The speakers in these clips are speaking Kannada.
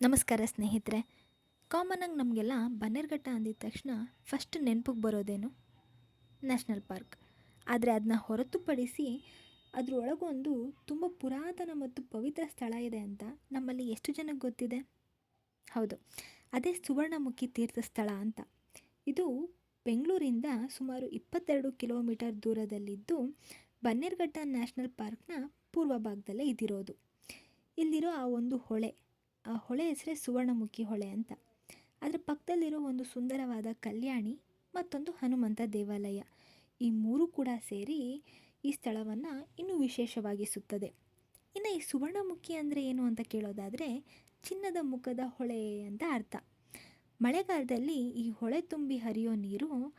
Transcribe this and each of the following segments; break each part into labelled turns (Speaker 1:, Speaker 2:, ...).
Speaker 1: ನಮಸ್ಕಾರ ಸ್ನೇಹಿತರೆ. ಕಾಮನಾಗಿ ನಮಗೆಲ್ಲ ಬನ್ನೇರ್ಘಟ್ಟ ಅಂದಿದ ತಕ್ಷಣ ಫಸ್ಟ್ ನೆನಪಿಗೆ ಬರೋದೇನು? National park. ಆದರೆ ಅದನ್ನ ಹೊರತುಪಡಿಸಿ ಅದರೊಳಗೊಂದು ತುಂಬ ಪುರಾತನ ಮತ್ತು ಪವಿತ್ರ ಸ್ಥಳ ಇದೆ ಅಂತ ನಮ್ಮಲ್ಲಿ ಎಷ್ಟು ಜನಕ್ಕೆ ಗೊತ್ತಿದೆ? ಹೌದು. ಅದೇ ಸುವರ್ಣಮುಖಿ ತೀರ್ಥ ಸ್ಥಳ ಅಂತ. ಇದು ಬೆಂಗಳೂರಿಂದ ಸುಮಾರು ಇಪ್ಪತ್ತೆರಡು ಕಿಲೋಮೀಟರ್ ದೂರದಲ್ಲಿದ್ದು ಬನ್ನೇರ್ಘಟ್ಟ ನ್ಯಾಷನಲ್ ಪಾರ್ಕ್ನ ಪೂರ್ವ ಭಾಗದಲ್ಲೇ ಇದಿರೋದು. ಇಲ್ಲಿರೋ ಆ ಒಂದು ಹೊಳೆ ಆ ಹೊಳೆ ಹೆಸರೇ ಸುವರ್ಣಮುಖಿ ಹೊಳೆ ಅಂತ. ಅದರ ಪಕ್ಕದಲ್ಲಿರೋ ಒಂದು ಸುಂದರವಾದ ಕಲ್ಯಾಣಿ ಮತ್ತೊಂದು ಹನುಮಂತ ದೇವಾಲಯ. ಈ ಮೂರು ಕೂಡ ಸೇರಿ ಈ ಸ್ಥಳವನ್ನು ಇನ್ನೂ ವಿಶೇಷವಾಗಿಸುತ್ತದೆ. ಇನ್ನು ಈ ಸುವರ್ಣಮುಖಿ ಅಂದರೆ ಏನು ಅಂತ ಕೇಳೋದಾದರೆ ಚಿನ್ನದ ಮುಖದ ಹೊಳೆ ಅಂತ ಅರ್ಥ. ಮಳೆಗಾಲದಲ್ಲಿ ಈ ಹೊಳೆ ತುಂಬಿ ಹರಿಯೋ ನೀರು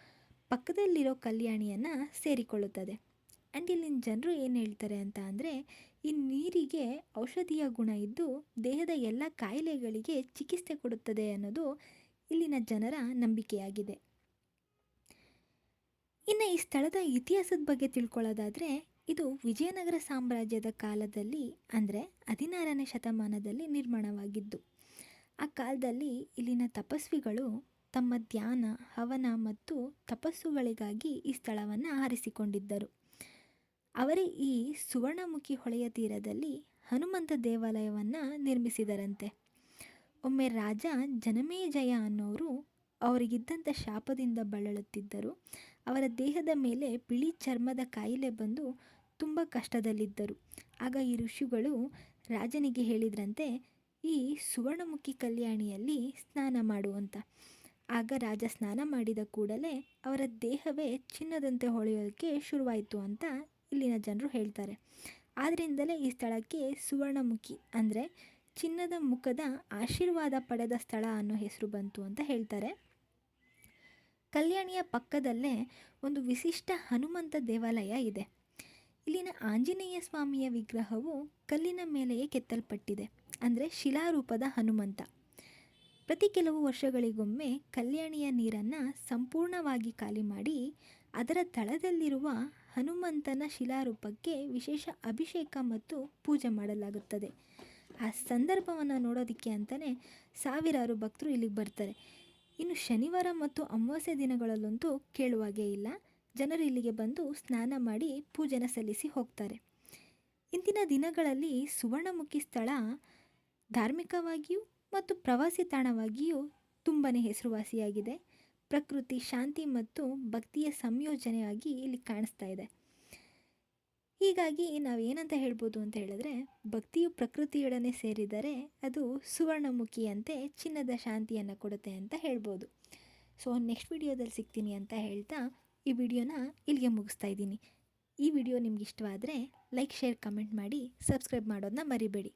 Speaker 1: ಪಕ್ಕದಲ್ಲಿರೋ ಕಲ್ಯಾಣಿಯನ್ನು ಸೇರಿಕೊಳ್ಳುತ್ತದೆ. ಆ್ಯಂಡ್ ಇಲ್ಲಿನ ಜನರು ಏನು ಹೇಳ್ತಾರೆ ಅಂತ ಅಂದರೆ, ಈ ನೀರಿಗೆ ಔಷಧೀಯ ಗುಣ ಇದ್ದು, ದೇಹದ ಎಲ್ಲ ಕಾಯಿಲೆಗಳಿಗೆ ಚಿಕಿತ್ಸೆ ಕೊಡುತ್ತದೆ ಅನ್ನೋದು ಇಲ್ಲಿನ ಜನರ ನಂಬಿಕೆಯಾಗಿದೆ. ಇನ್ನು ಈ ಸ್ಥಳದ ಇತಿಹಾಸದ ಬಗ್ಗೆ ತಿಳ್ಕೊಳ್ಳೋದಾದರೆ, ಇದು ವಿಜಯನಗರ ಸಾಮ್ರಾಜ್ಯದ ಕಾಲದಲ್ಲಿ, ಅಂದರೆ ಹದಿನಾರನೇ ಶತಮಾನದಲ್ಲಿ ನಿರ್ಮಾಣವಾಗಿದ್ದು. ಆ ಕಾಲದಲ್ಲಿ ಇಲ್ಲಿನ ತಪಸ್ವಿಗಳು ತಮ್ಮ ಧ್ಯಾನ, ಹವನ ಮತ್ತು ತಪಸ್ಸುಗಳಿಗಾಗಿ ಈ ಸ್ಥಳವನ್ನು ಆರಿಸಿಕೊಂಡಿದ್ದರು. ಅವರೇ ಈ ಸುವರ್ಣಮುಖಿ ಹೊಳೆಯ ತೀರದಲ್ಲಿ ಹನುಮಂತ ದೇವಾಲಯವನ್ನು ನಿರ್ಮಿಸಿದರಂತೆ. ಒಮ್ಮೆ ರಾಜ ಜನಮೇಜಯ ಅನ್ನೋರು ಅವರಿಗಿದ್ದಂಥ ಶಾಪದಿಂದ ಬಳಲುತ್ತಿದ್ದರು. ಅವರ ದೇಹದ ಮೇಲೆ ಬಿಳಿ ಚರ್ಮದ ಕಾಯಿಲೆ ಬಂದು ತುಂಬ ಕಷ್ಟದಲ್ಲಿದ್ದರು. ಆಗ ಈ ಋಷಿಗಳು ರಾಜನಿಗೆ ಹೇಳಿದ್ರಂತೆ, ಈ ಸುವರ್ಣಮುಖಿ ಕಲ್ಯಾಣಿಯಲ್ಲಿ ಸ್ನಾನ ಮಾಡುವಂತ ಆಗ ರಾಜ ಸ್ನಾನ ಮಾಡಿದ ಕೂಡಲೇ ಅವರ ದೇಹವೇ ಚಿನ್ನದಂತೆ ಹೊಳೆಯೋದಕ್ಕೆ ಶುರುವಾಯಿತು ಅಂತ ಇಲ್ಲಿನ ಜನರು ಹೇಳ್ತಾರೆ. ಆದ್ದರಿಂದಲೇ ಈ ಸ್ಥಳಕ್ಕೆ ಸುವರ್ಣಮುಖಿ ಅಂದರೆ ಚಿನ್ನದ ಮುಖದ ಆಶೀರ್ವಾದ ಪಡೆದ ಸ್ಥಳ ಅನ್ನೋ ಹೆಸರು ಬಂತು ಅಂತ ಹೇಳ್ತಾರೆ. ಕಲ್ಯಾಣಿಯ ಪಕ್ಕದಲ್ಲೇ ಒಂದು ವಿಶಿಷ್ಟ ಹನುಮಂತ ದೇವಾಲಯ ಇದೆ. ಇಲ್ಲಿನ ಆಂಜನೇಯ ಸ್ವಾಮಿಯ ವಿಗ್ರಹವು ಕಲ್ಲಿನ ಮೇಲೆಯೇ ಕೆತ್ತಲ್ಪಟ್ಟಿದೆ ಅಂದರೆ ಶಿಲಾರೂಪದ ಹನುಮಂತ. ಪ್ರತಿ ಕೆಲವು ವರ್ಷಗಳಿಗೊಮ್ಮೆ ಕಲ್ಯಾಣಿಯ ನೀರನ್ನು ಸಂಪೂರ್ಣವಾಗಿ ಖಾಲಿ ಮಾಡಿ ಅದರ ತಳದಲ್ಲಿರುವ ಹನುಮಂತನ ಶಿಲಾರೂಪಕ್ಕೆ ವಿಶೇಷ ಅಭಿಷೇಕ ಮತ್ತು ಪೂಜೆ ಮಾಡಲಾಗುತ್ತದೆ. ಆ ಸಂದರ್ಭವನ್ನು ನೋಡೋದಕ್ಕೆ ಅಂತಲೇ ಸಾವಿರಾರು ಭಕ್ತರು ಇಲ್ಲಿಗೆ ಬರ್ತಾರೆ. ಇನ್ನು ಶನಿವಾರ ಮತ್ತು ಅಮಾವಾಸ್ಯೆ ದಿನಗಳಲ್ಲಂತೂ ಕೇಳುವಾಗೆ ಇಲ್ಲ. ಜನರು ಇಲ್ಲಿಗೆ ಬಂದು ಸ್ನಾನ ಮಾಡಿ ಪೂಜೆನ ಸಲ್ಲಿಸಿ ಹೋಗ್ತಾರೆ. ಇಂದಿನ ದಿನಗಳಲ್ಲಿ ಸುವರ್ಣಮುಖಿ ಸ್ಥಳ ಧಾರ್ಮಿಕವಾಗಿಯೂ ಮತ್ತು ಪ್ರವಾಸಿ ತಾಣವಾಗಿಯೂ ತುಂಬಾ ಹೆಸರುವಾಸಿಯಾಗಿದೆ. ಪ್ರಕೃತಿ, ಶಾಂತಿ ಮತ್ತು ಭಕ್ತಿಯ ಸಂಯೋಜನೆಯಾಗಿ ಇಲ್ಲಿ ಕಾಣಿಸ್ತಾ ಇದೆ. ಹೀಗಾಗಿ ನಾವು ಏನಂತ ಹೇಳ್ಬೋದು ಅಂತ ಹೇಳಿದ್ರೆ, ಭಕ್ತಿಯು ಪ್ರಕೃತಿಯೊಡನೆ ಸೇರಿದರೆ ಅದು ಸುವರ್ಣಮುಖಿಯಂತೆ ಚಿನ್ನದ ಶಾಂತಿಯನ್ನು ಕೊಡುತ್ತೆ ಅಂತ ಹೇಳ್ಬೋದು. ಸೊ ನೆಕ್ಸ್ಟ್ ವಿಡಿಯೋದಲ್ಲಿ ಸಿಗ್ತೀನಿ ಅಂತ ಹೇಳ್ತಾ ಈ ವಿಡಿಯೋನ ಇಲ್ಲಿಗೆ ಮುಗಿಸ್ತಾ ಇದ್ದೀನಿ. ಈ ವಿಡಿಯೋ ನಿಮ್ಗೆ ಇಷ್ಟವಾದರೆ ಲೈಕ್ ಶೇರ್ ಕಮೆಂಟ್ ಮಾಡಿ ಸಬ್ಸ್ಕ್ರೈಬ್ ಮಾಡೋದನ್ನ ಮರಿಬೇಡಿ.